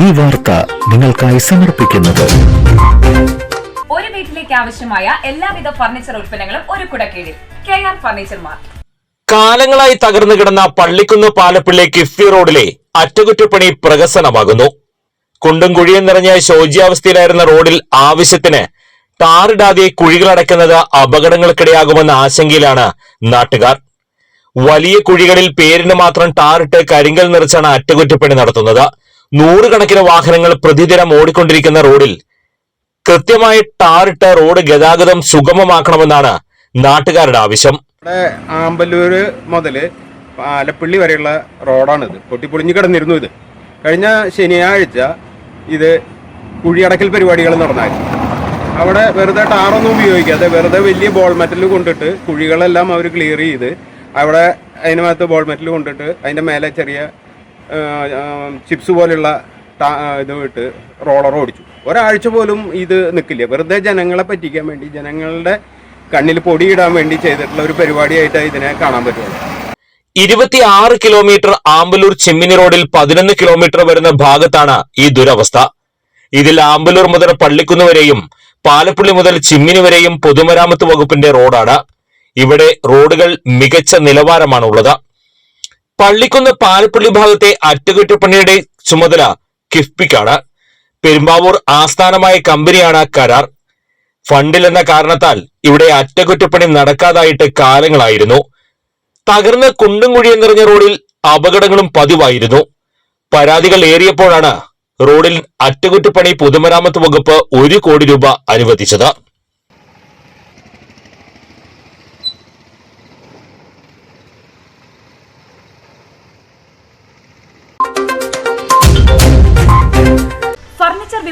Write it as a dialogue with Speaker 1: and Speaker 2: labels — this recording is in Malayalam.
Speaker 1: ഈ വാർത്ത നിങ്ങൾക്കായി സമർപ്പിക്കുന്നത്.
Speaker 2: ഒരു വീട്ടിലേക്ക് ആവശ്യമായ എല്ലാവിധ ഫർണിച്ചർ ഉൽപ്പന്നങ്ങളും ഒരു കുടക്കീഴിൽ. K R furniture mart.
Speaker 3: കാലങ്ങളായി തകർന്നു കിടന്ന പള്ളിക്കുന്ന് പാലപ്പിള്ളി കിഫ്ബി റോഡിലെ അറ്റകുറ്റപ്പണി പ്രകസനമാകുന്നു കുണ്ടും കുഴിയും നിറഞ്ഞ ശോച്യാവസ്ഥയിലായിരുന്ന റോഡിൽ ആവശ്യത്തിന് ടാറിടാതെ കുഴികളടയ്ക്കുന്നത് അപകടങ്ങൾക്കിടയാകുമെന്ന ആശങ്കയിലാണ് നാട്ടുകാർ. വലിയ കുഴികളിൽ പേരിന് മാത്രം ടാറിട്ട് കരിങ്കൽ നിറച്ചാണ് അറ്റകുറ്റപ്പണി നടത്തുന്നത്. നൂറുകണക്കിന് വാഹനങ്ങൾ പ്രതിദിനം ഓടിക്കൊണ്ടിരിക്കുന്ന റോഡിൽ കൃത്യമായി ടാറിട്ട് റോഡ് ഗതാഗതം സുഗമമാക്കണമെന്നാണ് നാട്ടുകാരുടെ ആവശ്യം.
Speaker 4: ഇവിടെ ആമ്പല്ലൂര് മുതൽ ആലപ്പള്ളി വരെയുള്ള റോഡാണിത്. പൊട്ടിപ്പൊളിഞ്ഞ് കിടന്നിരുന്നു ഇത്. കഴിഞ്ഞ ശനിയാഴ്ച ഇത് കുഴിയടക്കൽ പരിപാടികൾ നടന്നായിരുന്നു. അവിടെ വെറുതെ ടാറൊന്നും ഉപയോഗിക്കാതെ വെറുതെ വലിയ ബോൾ മെറ്റൽ കൊണ്ടിട്ട് കുഴികളെല്ലാം അവർ ക്ലിയർ ചെയ്ത് അവിടെ അതിനകത്ത് ബോൾ മെറ്റൽ കൊണ്ടിട്ട് അതിന്റെ മേലെ ചെറിയ ചിപ്സ് പോലുള്ള ഇതുമായിട്ട് ഇത് ഇട്ട് റോളർ ഓടിച്ചു. ഒരാഴ്ച പോലും ഇത് നിൽക്കില്ല. വെറുതെ ജനങ്ങളെ പറ്റിക്കാൻ വേണ്ടി ജനങ്ങളുടെ കണ്ണിൽ പൊടിയിടാൻ വേണ്ടി ചെയ്തിട്ടുള്ള ഒരു പരിപാടിയായിട്ട് ഇതിനെ കാണാൻ പറ്റുള്ളൂ.
Speaker 3: ഇരുപത്തിയാറ് കിലോമീറ്റർ ആമ്പലൂർ ചെമ്മിനി റോഡിൽ പതിനൊന്ന് കിലോമീറ്റർ വരുന്ന ഭാഗത്താണ് ഈ ദുരവസ്ഥ. ഇതിൽ ആമ്പലൂർ മുതൽ പള്ളിക്കുന്ന് വരെയും പാലപ്പള്ളി മുതൽ ചിമ്മിനി വരെയും പൊതുമരാമത്ത് വകുപ്പിന്റെ റോഡാണ്. ഇവിടെ റോഡുകൾ മികച്ച നിലവാരമാണുള്ളത്. പള്ളിക്കുന്ന് പാലപ്പള്ളി ഭാഗത്തെ അറ്റകുറ്റപ്പണിയുടെ ചുമതല കിഫ്ബിക്കാണ്. പെരുമ്പാവൂർ ആസ്ഥാനമായ കമ്പനിയാണ് കരാർ. ഫണ്ടിലെന്ന കാരണത്താൽ ഇവിടെ അറ്റകുറ്റപ്പണി നടക്കാതായിട്ട് കാലങ്ങളായിരുന്നു. തകർന്ന കുണ്ടും കുഴിയും നിറഞ്ഞ റോഡിൽ അപകടങ്ങളും പതിവായിരുന്നു. പരാതികൾ ഏറിയപ്പോഴാണ് റോഡിൽ അറ്റകുറ്റപ്പണി പൊതുമരാമത്ത് വകുപ്പ് ഒരു കോടി രൂപ അനുവദിച്ചത്.